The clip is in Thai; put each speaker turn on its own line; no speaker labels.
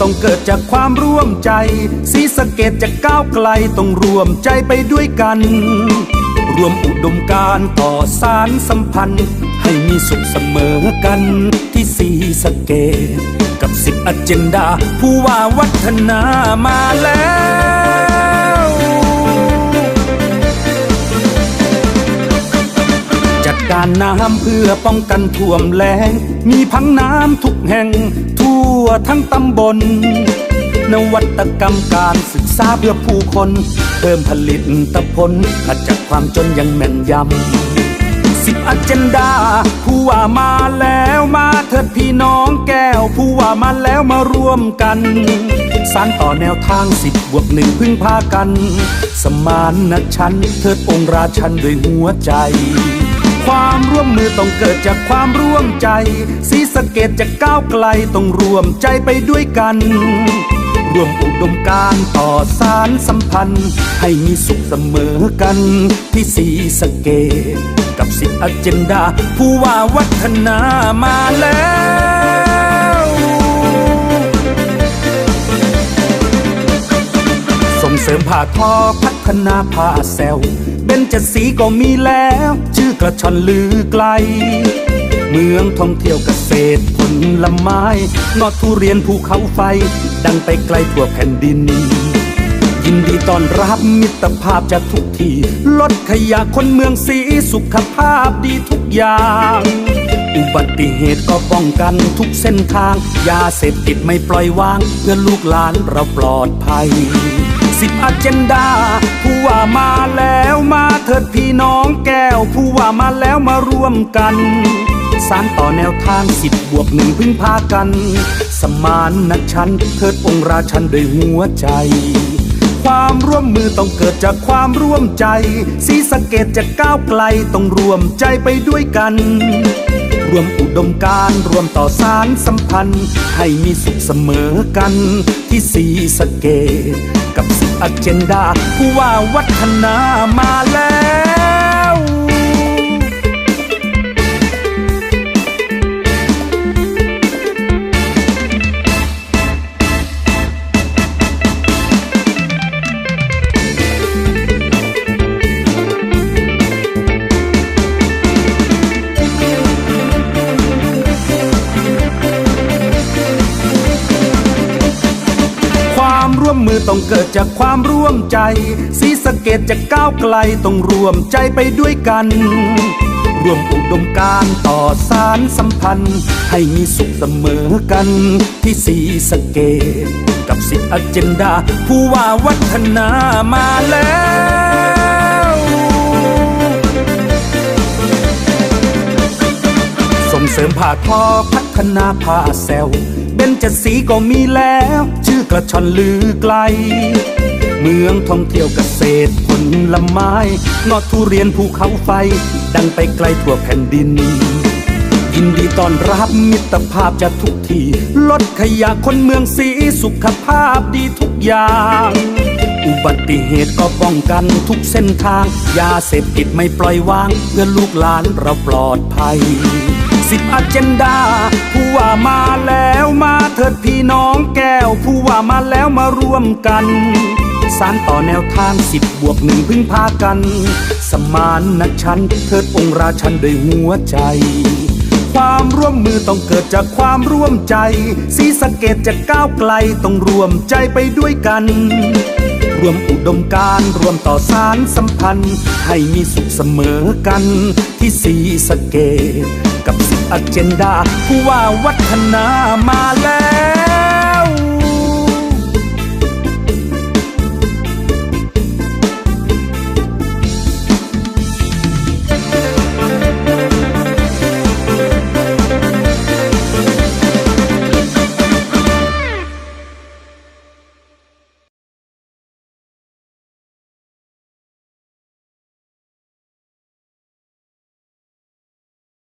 ต้องเกิดจากความร่วมใจสีสะเกตจะก้าวไกลต้องรวมใจไปด้วยกัน รวมอุดมการต่อสารสัมพันธ์ ให้มีสุขเสมอกันที่สีสะเกตกับสิบอเจนดา ผู้ว่าวัฒนามาแล้ว การน้ำเพื่อป้องกันท่วมแล้งมีพังน้ำทุกแห่งทั่วทั้งตำบล นวัตกรรมการศึกษาเพื่อผู้คน เพิ่มผลิตผลขจัดความจนอยังแม่นยำสิบอเจนดา ผู้ว่ามาแล้วมาเถิดพี่น้องแก้ว ผู้ว่ามาแล้วมาร่วมกันสารต่อแนวทางสิบบวกหนึ่งพึ่งพากัน สมานนะชันเถิดองค์ราชันด้วยหัวใจ ความร่วมมือต้องเกิดจากความร่วมใจ สีสะเกตจะก้าวไกลต้องรวมใจไปด้วยกัน ร่วมอุดมการณ์ต่อสารสัมพันธ์ ให้มีสุขเสมอกัน ที่สีสะเกตกับสิบอเจนดา ผู้ว่าวัฒนามาแล้ว ริมผ่าทอพัฒนาผ้าแซวเบญจสีก็มีแล้ว ชื่อกระชอนลือไกล เมืองท่องเที่ยวเกษตรผลไม้งอทุเรียนภูเขาไฟ ดังไปไกลทั่วแผ่นดิน ยินดีต้อนรับมิตรภาพจากทุกที่ลดขยะคนเมืองสีสุขภาพดีทุกอย่างอุบัติเหตุก็ป้องกันทุกเส้นทาง ยาเสพติดไม่ปล่อยวาง เพื่อลูกหลานเราปลอดภัย สิบอเจนดา ผู้ว่ามาแล้วมาเถิดพี่น้องแก้ว ผู้ว่ามาแล้วมาร่วมกัน สารต่อแนวทางสิบบวกหนึ่งพึ่งพากัน สมานนักชันเทิดองค์ราชันด้วยหัวใจ ความร่วมมือต้องเกิดจากความร่วมใจสีสะเกตจะก้าวไกลต้องรวมใจไปด้วยกันรวมอุดมการรวมต่อสารสัมพันธ์ ให้มีสุขเสมอกันที่สีสะเกต กับสิบอเจนดาผู้ว่าวัฒนามาแล้ว ร่วมมือต้องเกิดจากความร่วมใจสีสะเกตจะก้าวไกลต้องรวมใจไปด้วยกันรวมอุดมการต่อสารสัมพันธ์ ให้มีสุขเสมอกันที่สีสะเกตกับสิบอเจนดา ผู้ว่าวัฒนามาแล้วส่งเสริมผ่าทอพัฒนาผ้าแซว เบญจสีก็มีแล้ว ชื่อกระชอนลือไกล เมืองท่องเที่ยวเกษตรผลไม้งอทุเรียนภูเขาไฟ ดังไปไกลทั่วแผ่นดิน ยินดีต้อนรับมิตรภาพจากทุกที่ลดขยะคนเมืองสีสุขภาพดีทุกอย่างอุบัติเหตุก็ป้องกันทุกเส้นทาง ยาเสพติดไม่ปล่อยวาง เพื่อลูกหลานเราปลอดภัย สิบอเจนดาผู้ว่ามาแล้วมา เถิดพี่น้องแก้วผู้ว่ามาแล้วมาร่วมกัน สารต่อแนวทางสิบบวกหนึ่งพึ่งพากัน สมานนักชันเทิดองค์ราชันด้วยหัวใจ ความร่วมมือต้องเกิดจากความร่วมใจสีสะเกตจะก้าวไกลต้องรวมใจไปด้วยกันรวมอุดมการรวมต่อสารสัมพันธ์ ให้มีสุขเสมอกันที่สีสะเกต กับสิบอเจนดาผู้ว่าวัฒนามาแล้ว